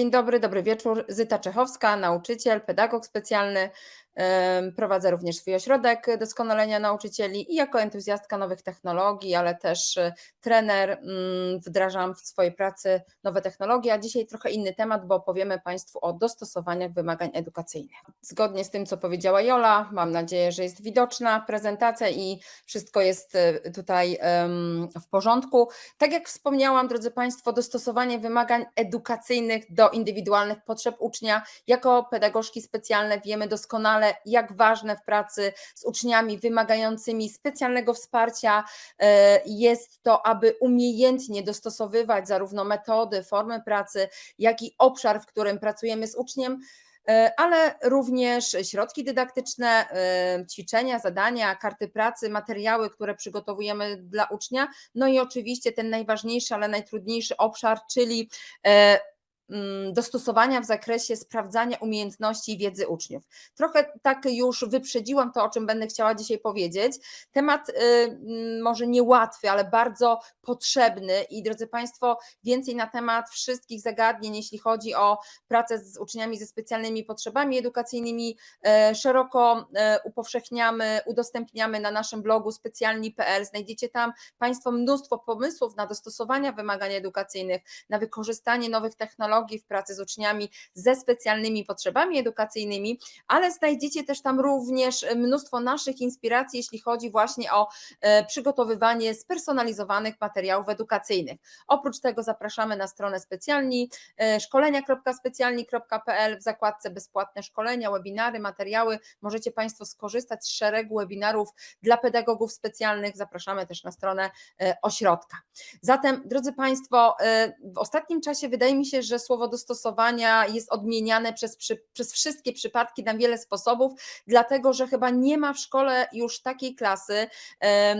Dzień dobry, dobry wieczór. Zyta Czechowska, nauczyciel, pedagog specjalny. Prowadzę również swój ośrodek doskonalenia nauczycieli i jako entuzjastka nowych technologii, ale też e, trener mm, wdrażam w swojej pracy nowe technologie. A dzisiaj trochę inny temat, bo opowiemy Państwu o dostosowaniach wymagań edukacyjnych. Zgodnie z tym, co powiedziała Jola, mam nadzieję, że jest widoczna prezentacja i wszystko jest e, tutaj w porządku. Tak jak wspomniałam, drodzy Państwo, dostosowanie wymagań edukacyjnych do indywidualnych potrzeb ucznia. Jako pedagogzki specjalne wiemy doskonale, jak ważne w pracy z uczniami wymagającymi specjalnego wsparcia e, jest to, aby umiejętnie dostosowywać zarówno metody, formy pracy, jak i obszar, w którym pracujemy z uczniem e, ale również środki dydaktyczne, e, ćwiczenia, zadania, karty pracy, materiały, które przygotowujemy dla ucznia. No i oczywiście ten najważniejszy, ale najtrudniejszy obszar, czyli dostosowania w zakresie sprawdzania umiejętności i wiedzy uczniów. Trochę tak już wyprzedziłam to, o czym będę chciała dzisiaj powiedzieć. Temat y, mm, może niełatwy, ale bardzo potrzebny i drodzy Państwo, więcej na temat wszystkich zagadnień, jeśli chodzi o pracę z uczniami ze specjalnymi potrzebami edukacyjnymi, e, szeroko e, upowszechniamy, udostępniamy na naszym blogu specjalni.pl. Znajdziecie tam Państwo mnóstwo pomysłów na dostosowania wymagań edukacyjnych, na wykorzystanie nowych technologii w pracy z uczniami ze specjalnymi potrzebami edukacyjnymi, ale znajdziecie też tam również mnóstwo naszych inspiracji, jeśli chodzi właśnie o e, przygotowywanie spersonalizowanych materiałów edukacyjnych. Oprócz tego zapraszamy na stronę specjalni e, szkolenia.specjalni.pl w zakładce bezpłatne szkolenia, webinary, materiały. Możecie Państwo skorzystać z szeregu webinarów dla pedagogów specjalnych. Zapraszamy też na stronę e, ośrodka. Zatem, drodzy Państwo, w ostatnim czasie wydaje mi się, że słowo dostosowania jest odmieniane przez, przy, przez wszystkie przypadki na wiele sposobów, dlatego że chyba nie ma w szkole już takiej klasy,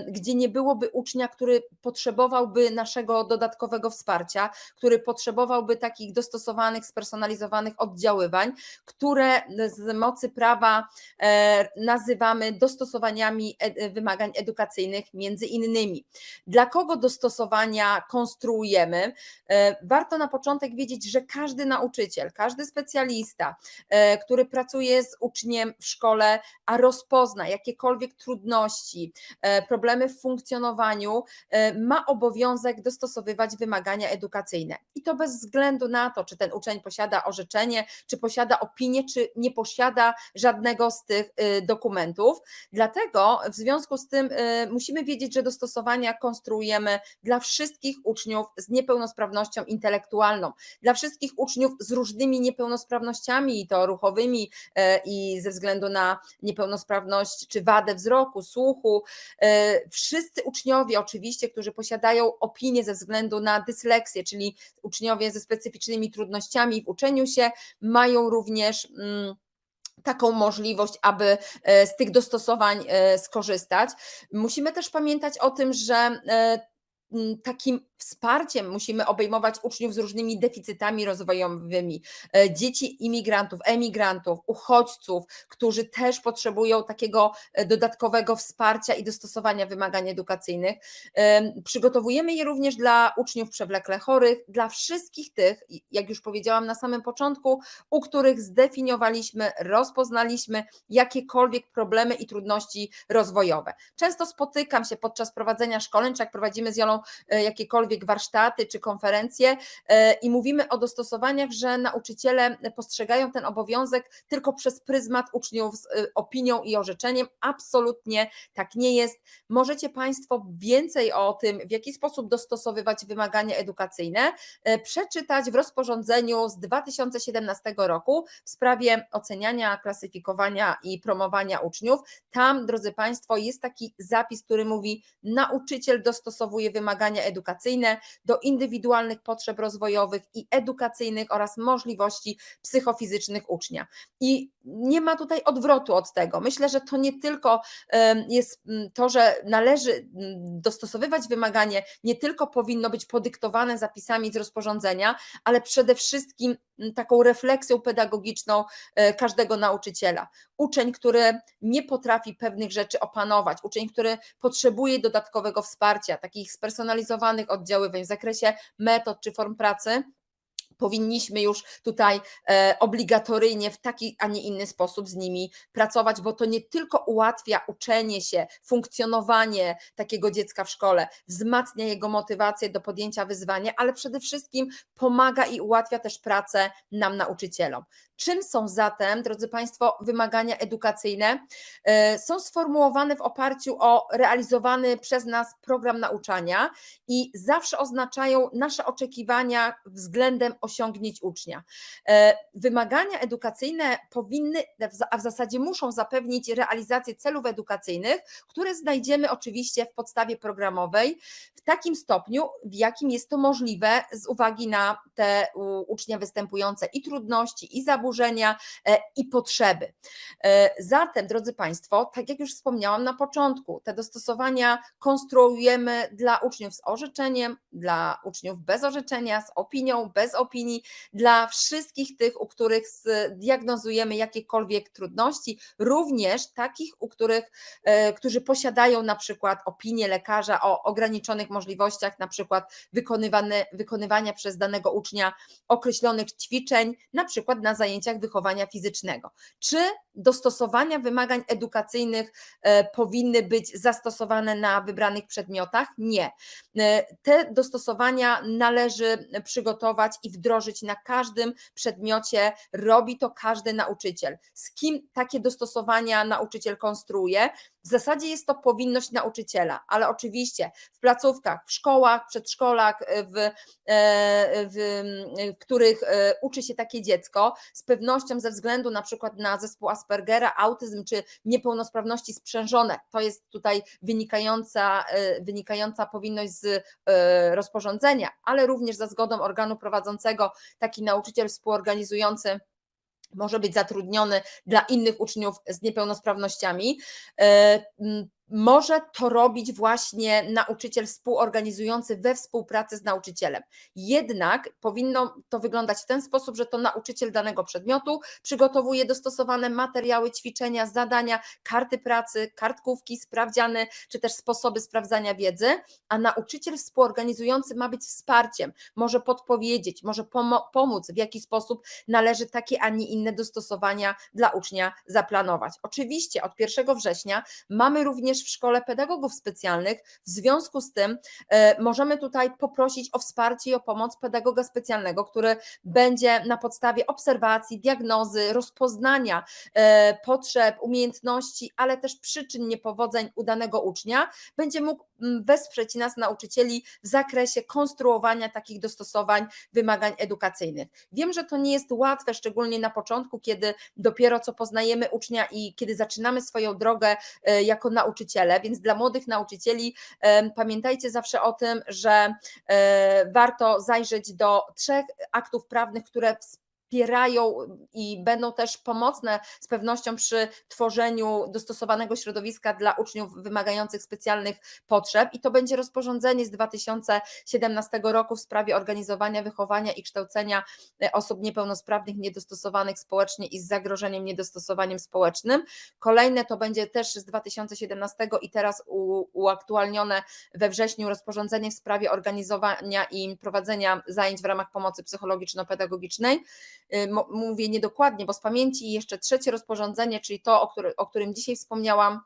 gdzie nie byłoby ucznia, który potrzebowałby naszego dodatkowego wsparcia, który potrzebowałby takich dostosowanych, spersonalizowanych oddziaływań, które z mocy prawa e, nazywamy dostosowaniami e- wymagań edukacyjnych między innymi. Dla kogo dostosowania konstruujemy? E, Warto na początek wiedzieć, że każdy nauczyciel, każdy specjalista, e, który pracuje z uczniem w szkole, a rozpozna jakiekolwiek trudności, e, problemy w funkcjonowaniu, e, ma obowiązek dostosowywać wymagania edukacyjne. I to bez względu na to, czy ten uczeń posiada orzeczenie, czy posiada opinię, czy nie posiada żadnego z tych dokumentów. Dlatego w związku z tym musimy wiedzieć, że dostosowania konstruujemy dla wszystkich uczniów z niepełnosprawnością intelektualną, dla wszystkich uczniów z różnymi niepełnosprawnościami, i to ruchowymi e, i ze względu na niepełnosprawność czy wadę wzroku, słuchu. E, Wszyscy uczniowie, oczywiście, którzy posiadają opinię ze względu na dysleksję, czyli uczniowie ze specyficznymi trudnościami w uczeniu się, mają również. Mm, taką możliwość, aby e, z tych dostosowań skorzystać. Musimy też pamiętać o tym, że takim wsparciem musimy obejmować uczniów z różnymi deficytami rozwojowymi, e, dzieci imigrantów, emigrantów, uchodźców, którzy też potrzebują takiego e, dodatkowego wsparcia i dostosowania wymagań edukacyjnych. Em, Przygotowujemy je również dla uczniów przewlekle chorych, dla wszystkich tych, jak już powiedziałam na samym początku, u których zdefiniowaliśmy, rozpoznaliśmy jakiekolwiek problemy i trudności rozwojowe. Często spotykam się podczas prowadzenia szkoleń, czy jak prowadzimy z Jolą e, jakiekolwiek warsztaty czy konferencje e, i mówimy o dostosowaniach, że nauczyciele postrzegają ten obowiązek tylko przez pryzmat uczniów z e, opinią i orzeczeniem. Absolutnie tak nie jest. Możecie Państwo więcej o tym, w jaki sposób dostosowywać wymagania edukacyjne, e, przeczytać w rozporządzeniu z 2017 roku w sprawie oceniania, klasyfikowania i promowania uczniów. Tam, drodzy Państwo, jest taki zapis, który mówi: nauczyciel dostosowuje wymagania edukacyjne do indywidualnych potrzeb rozwojowych i edukacyjnych oraz możliwości psychofizycznych ucznia. I nie ma tutaj odwrotu od tego. Myślę, że to nie tylko jest mm, to, że należy mm, dostosowywać wymaganie, nie tylko powinno być podyktowane zapisami z rozporządzenia, ale przede wszystkim taką refleksją pedagogiczną e, każdego nauczyciela. Uczeń, który nie potrafi pewnych rzeczy opanować, uczeń, który potrzebuje dodatkowego wsparcia, takich spersonalizowanych oddziaływań w zakresie metod czy form pracy, powinniśmy już tutaj e, obligatoryjnie w taki, a nie inny sposób z nimi pracować, bo to nie tylko ułatwia uczenie się, funkcjonowanie takiego dziecka w szkole, wzmacnia jego motywację do podjęcia wyzwania, ale przede wszystkim pomaga i ułatwia też pracę nam, nauczycielom. Czym są zatem, drodzy Państwo, wymagania edukacyjne? E, Są sformułowane w oparciu o realizowany przez nas program nauczania i zawsze oznaczają nasze oczekiwania względem osiągnięć ucznia. E, Wymagania edukacyjne powinny, a w zasadzie muszą zapewnić realizację celów edukacyjnych, które znajdziemy oczywiście w podstawie programowej w takim stopniu, w jakim jest to możliwe z uwagi na te ucznia występujące i trudności, i zaburzenia, e, i potrzeby. E, Zatem, drodzy Państwo, tak jak już wspomniałam na początku, te dostosowania konstruujemy dla uczniów z orzeczeniem, dla uczniów bez orzeczenia, z opinią, bez opinii, dla wszystkich tych, u których diagnozujemy jakiekolwiek trudności, również takich, u których, e, którzy posiadają na przykład opinię lekarza o ograniczonych możliwościach, na przykład wykonywania przez danego ucznia określonych ćwiczeń, na przykład na zajęciach wychowania fizycznego. Czy dostosowania wymagań edukacyjnych e, powinny być zastosowane na wybranych przedmiotach? Nie. E, Te dostosowania należy przygotować i wdrożyć na każdym przedmiocie. Robi to każdy nauczyciel. Z kim takie dostosowania nauczyciel konstruuje? W zasadzie jest to powinność nauczyciela, ale oczywiście w placówkach, w szkołach, przedszkolach, w, e, w, w których e, uczy się takie dziecko, z pewnością ze względu na przykład na zespół Aspergera, autyzm czy niepełnosprawności sprzężone, to jest tutaj wynikająca, e, wynikająca powinność z rozporządzenia, ale również za zgodą organu prowadzącego taki nauczyciel współorganizujący może być zatrudniony dla innych uczniów z niepełnosprawnościami. Może to robić właśnie nauczyciel współorganizujący we współpracy z nauczycielem. Jednak powinno to wyglądać w ten sposób, że to nauczyciel danego przedmiotu przygotowuje dostosowane materiały, ćwiczenia, zadania, karty pracy, kartkówki, sprawdziany, czy też sposoby sprawdzania wiedzy, a nauczyciel współorganizujący ma być wsparciem, może podpowiedzieć, może pomóc, w jaki sposób należy takie, a nie inne dostosowania dla ucznia zaplanować. Oczywiście od 1 września mamy również w szkole pedagogów specjalnych. W związku z tym e, możemy tutaj poprosić o wsparcie i o pomoc pedagoga specjalnego, który będzie na podstawie obserwacji, diagnozy, rozpoznania e, potrzeb, umiejętności, ale też przyczyn niepowodzeń u danego ucznia, będzie mógł wesprzeć nas, nauczycieli, w zakresie konstruowania takich dostosowań wymagań edukacyjnych. Wiem, że to nie jest łatwe, szczególnie na początku, kiedy dopiero co poznajemy ucznia i kiedy zaczynamy swoją drogę e, jako nauczyciele, więc dla młodych nauczycieli pamiętajcie zawsze o tym, że e, warto zajrzeć do trzech aktów prawnych, które wspierają i będą też pomocne z pewnością przy tworzeniu dostosowanego środowiska dla uczniów wymagających specjalnych potrzeb. I to będzie rozporządzenie z 2017 roku w sprawie organizowania, wychowania i kształcenia e, osób niepełnosprawnych, niedostosowanych społecznie i z zagrożeniem niedostosowaniem społecznym. Kolejne to będzie też z 2017 i teraz uaktualnione we wrześniu rozporządzenie w sprawie organizowania i prowadzenia zajęć w ramach pomocy psychologiczno-pedagogicznej. Y, mówię niedokładnie, bo z pamięci jeszcze trzecie rozporządzenie, czyli to, o, który, o którym dzisiaj wspomniałam,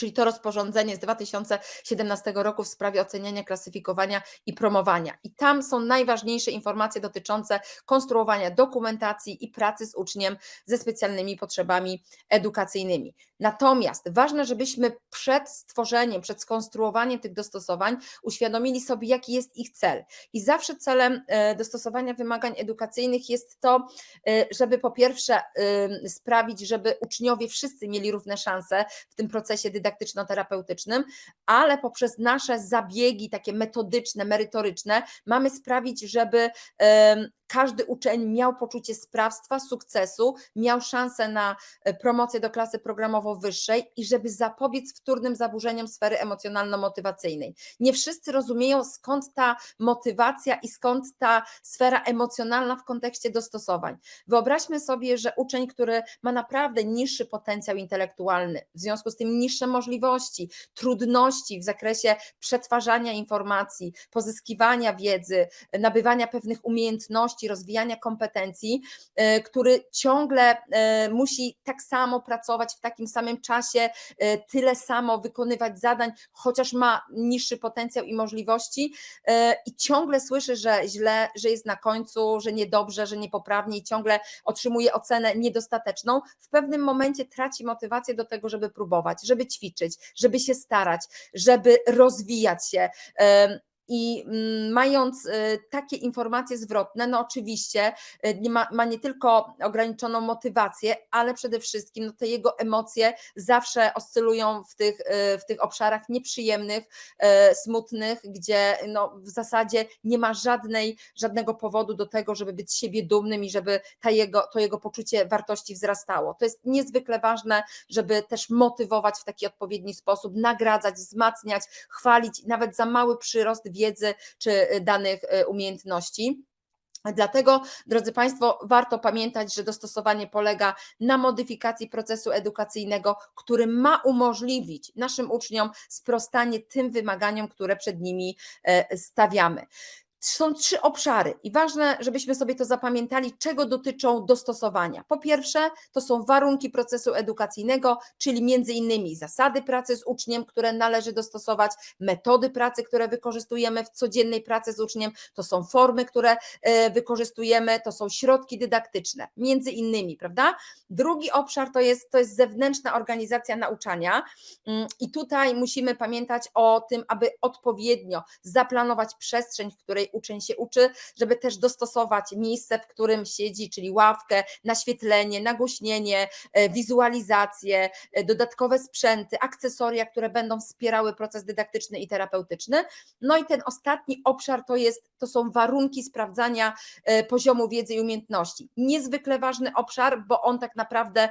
czyli to rozporządzenie z 2017 roku w sprawie oceniania, klasyfikowania i promowania. I tam są najważniejsze informacje dotyczące konstruowania dokumentacji i pracy z uczniem ze specjalnymi potrzebami edukacyjnymi. Natomiast ważne, żebyśmy przed stworzeniem, przed skonstruowaniem tych dostosowań uświadomili sobie, jaki jest ich cel. I zawsze celem e, dostosowania wymagań edukacyjnych jest to, e, żeby po pierwsze sprawić, żeby uczniowie wszyscy mieli równe szanse w tym procesie dydaktyczno-terapeutycznym, ale poprzez nasze zabiegi takie metodyczne, merytoryczne mamy sprawić, żeby każdy uczeń miał poczucie sprawstwa, sukcesu, miał szansę na e, promocję do klasy programowo-wyższej i żeby zapobiec wtórnym zaburzeniom sfery emocjonalno-motywacyjnej. Nie wszyscy rozumieją, skąd ta motywacja i skąd ta sfera emocjonalna w kontekście dostosowań. Wyobraźmy sobie, że uczeń, który ma naprawdę niższy potencjał intelektualny, w związku z tym niższe możliwości, trudności w zakresie przetwarzania informacji, pozyskiwania wiedzy, nabywania pewnych umiejętności, umiejętności, rozwijania kompetencji, e, który ciągle e, musi tak samo pracować w takim samym czasie, e, tyle samo wykonywać zadań, chociaż ma niższy potencjał i możliwości i ciągle słyszy, że źle, że jest na końcu, że niedobrze, że niepoprawnie i ciągle otrzymuje ocenę niedostateczną, w pewnym momencie traci motywację do tego, żeby próbować, żeby ćwiczyć, żeby się starać, żeby rozwijać się. I mm, mając y, takie informacje zwrotne, no oczywiście y, ma, nie tylko ograniczoną motywację, ale przede wszystkim no, te jego emocje zawsze oscylują w tych, y, w tych obszarach nieprzyjemnych, smutnych, gdzie no, w zasadzie nie ma żadnej, żadnego powodu do tego, żeby być z siebie dumnym i żeby ta jego, to jego poczucie wartości wzrastało. To jest niezwykle ważne, żeby też motywować w taki odpowiedni sposób, nagradzać, wzmacniać, chwalić nawet za mały przyrost wiedzy czy danych e, umiejętności. Dlatego, drodzy Państwo, warto pamiętać, że dostosowanie polega na modyfikacji procesu edukacyjnego, który ma umożliwić naszym uczniom sprostanie tym wymaganiom, które przed nimi e, stawiamy. Są trzy obszary i ważne, żebyśmy sobie to zapamiętali, czego dotyczą dostosowania. Po pierwsze, to są warunki procesu edukacyjnego, czyli między innymi zasady pracy z uczniem, które należy dostosować, metody pracy, które wykorzystujemy w codziennej pracy z uczniem, to są formy, które e, wykorzystujemy, to są środki dydaktyczne, między innymi, prawda? Drugi obszar to jest, to jest zewnętrzna organizacja nauczania mm, i tutaj musimy pamiętać o tym, aby odpowiednio zaplanować przestrzeń, w której uczeń się uczy, żeby też dostosować miejsce, w którym siedzi, czyli ławkę, naświetlenie, nagłośnienie, e, wizualizację, e, dodatkowe sprzęty, akcesoria, które będą wspierały proces dydaktyczny i terapeutyczny. No i ten ostatni obszar to jest, to są warunki sprawdzania e, poziomu wiedzy i umiejętności. Niezwykle ważny obszar, bo on tak naprawdę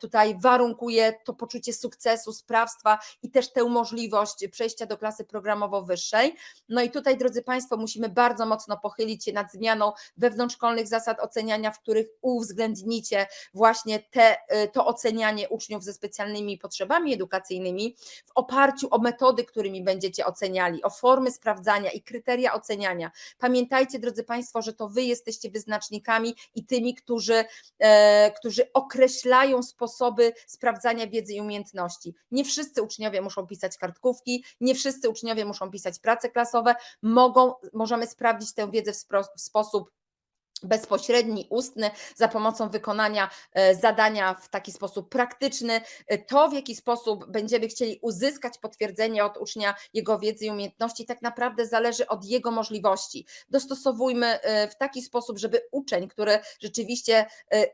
tutaj warunkuje to poczucie sukcesu, sprawstwa i też tę możliwość przejścia do klasy programowo-wyższej. No i tutaj, drodzy Państwo, musimy bardzo mocno pochylić się nad zmianą wewnątrzszkolnych zasad oceniania, w których uwzględnicie właśnie te, y, to ocenianie uczniów ze specjalnymi potrzebami edukacyjnymi w oparciu o metody, którymi będziecie oceniali, o formy sprawdzania i kryteria oceniania. Pamiętajcie, drodzy Państwo, że to Wy jesteście wyznacznikami i tymi, którzy, e, którzy określają sposoby sprawdzania wiedzy i umiejętności. Nie wszyscy uczniowie muszą pisać kartkówki, nie wszyscy uczniowie muszą pisać prace klasowe, mogą, możemy sprawdzić tę wiedzę w, w sposób bezpośredni, ustny, za pomocą wykonania e, zadania w taki sposób praktyczny. E, To, w jaki sposób będziemy chcieli uzyskać potwierdzenie od ucznia jego wiedzy i umiejętności, tak naprawdę zależy od jego możliwości. Dostosowujmy e, w taki sposób, żeby uczeń, który rzeczywiście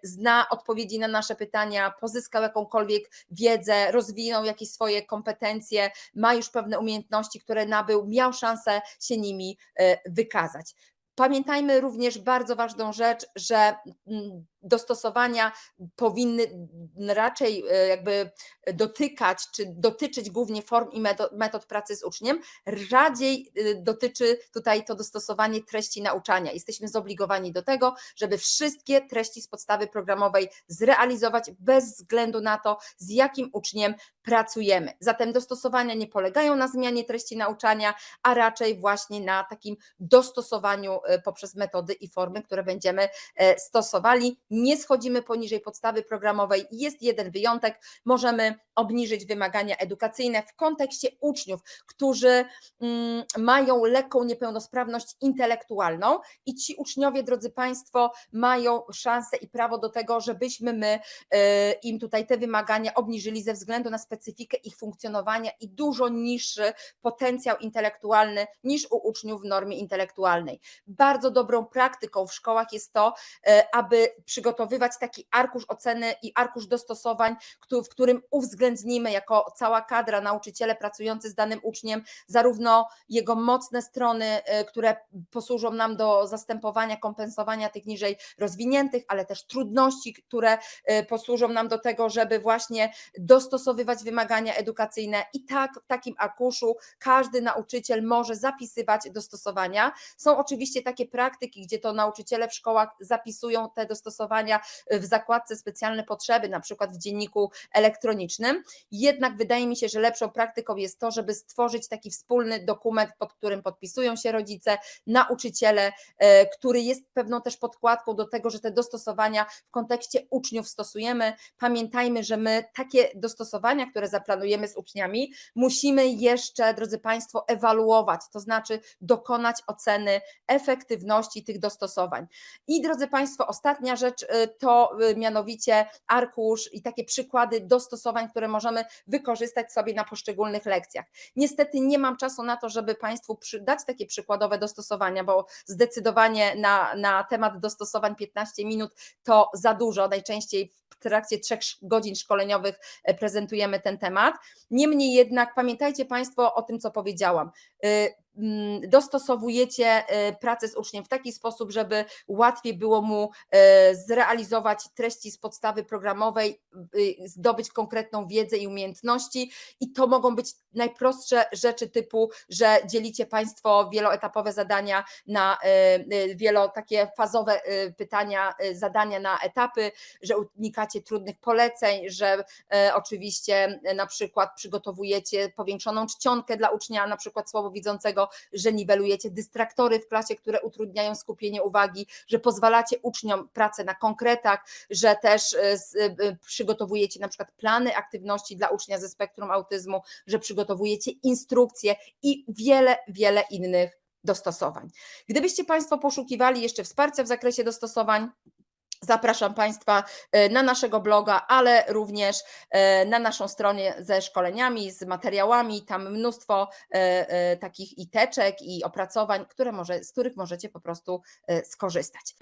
zna odpowiedzi na nasze pytania, pozyskał jakąkolwiek wiedzę, rozwinął jakieś swoje kompetencje, ma już pewne umiejętności, które nabył, miał szansę się nimi wykazać. Pamiętajmy również bardzo ważną rzecz, że mm, dostosowania powinny raczej e, jakby dotykać, czy dotyczyć głównie form i metod, pracy z uczniem, rzadziej y, dotyczy tutaj to dostosowanie treści nauczania. Jesteśmy zobligowani do tego, żeby wszystkie treści z podstawy programowej zrealizować bez względu na to, z jakim uczniem pracujemy. Zatem dostosowania nie polegają na zmianie treści nauczania, a raczej właśnie na takim dostosowaniu e, poprzez metody i formy, które będziemy e, stosowali. Nie schodzimy poniżej podstawy programowej. Jest jeden wyjątek, możemy obniżyć wymagania edukacyjne w kontekście uczniów, którzy mm, mają lekką niepełnosprawność intelektualną i ci uczniowie, drodzy Państwo, mają szansę i prawo do tego, żebyśmy my e, im tutaj te wymagania obniżyli ze względu na specyfikę ich funkcjonowania i dużo niższy potencjał intelektualny niż u uczniów w normie intelektualnej. Bardzo dobrą praktyką w szkołach jest to, e, aby przygotowywać taki arkusz oceny i arkusz dostosowań, w którym uwzględnimy jako cała kadra, nauczyciele pracujący z danym uczniem, zarówno jego mocne strony, e, które posłużą nam do zastępowania, kompensowania tych niżej rozwiniętych, ale też trudności, które e, posłużą nam do tego, żeby właśnie dostosowywać wymagania edukacyjne. I tak w takim arkuszu każdy nauczyciel może zapisywać dostosowania. Są oczywiście takie praktyki, gdzie to nauczyciele w szkołach zapisują te dostosowania dostosowania w zakładce specjalne potrzeby, na przykład w dzienniku elektronicznym. Jednak wydaje mi się, że lepszą praktyką jest to, żeby stworzyć taki wspólny dokument, pod którym podpisują się rodzice, nauczyciele, e, który jest pewną też podkładką do tego, że te dostosowania w kontekście uczniów stosujemy. Pamiętajmy, że my takie dostosowania, które zaplanujemy z uczniami, musimy jeszcze, drodzy Państwo, ewaluować, to znaczy dokonać oceny efektywności tych dostosowań. I drodzy Państwo, ostatnia rzecz y, to y, mianowicie arkusz i takie przykłady dostosowań, które możemy wykorzystać sobie na poszczególnych lekcjach. Niestety nie mam czasu na to, żeby Państwu dać takie przykładowe dostosowania, bo zdecydowanie na, na temat dostosowań 15 minut to za dużo. Najczęściej w trakcie trzech godzin szkoleniowych e, prezentujemy ten temat. Niemniej jednak pamiętajcie Państwo o tym, co powiedziałam. Mm, Dostosowujecie y, pracę z uczniem w taki sposób, żeby łatwiej było mu y, zrealizować treści z podstawy programowej, y, zdobyć konkretną wiedzę i umiejętności. I to mogą być najprostsze rzeczy typu, że dzielicie Państwo wieloetapowe zadania na y, wielo takie fazowe pytania, zadania na etapy, że unikacie trudnych poleceń, że e, oczywiście e, na przykład przygotowujecie powiększoną czcionkę dla ucznia, na przykład słabowidzącego, że niwelujecie dystraktory w klasie, które utrudniają skupienie uwagi, że pozwalacie uczniom pracę na konkretach, że też e, z- e, przygotowujecie na przykład plany aktywności dla ucznia ze spektrum autyzmu, że przygotowujecie instrukcje i wiele, wiele innych dostosowań. Gdybyście Państwo poszukiwali jeszcze wsparcia w zakresie dostosowań, Zapraszam Państwa e, na naszego bloga, ale również e, na naszą stronę ze szkoleniami, z materiałami. Tam mnóstwo e, takich i teczek, i opracowań, które może, z których możecie po prostu skorzystać.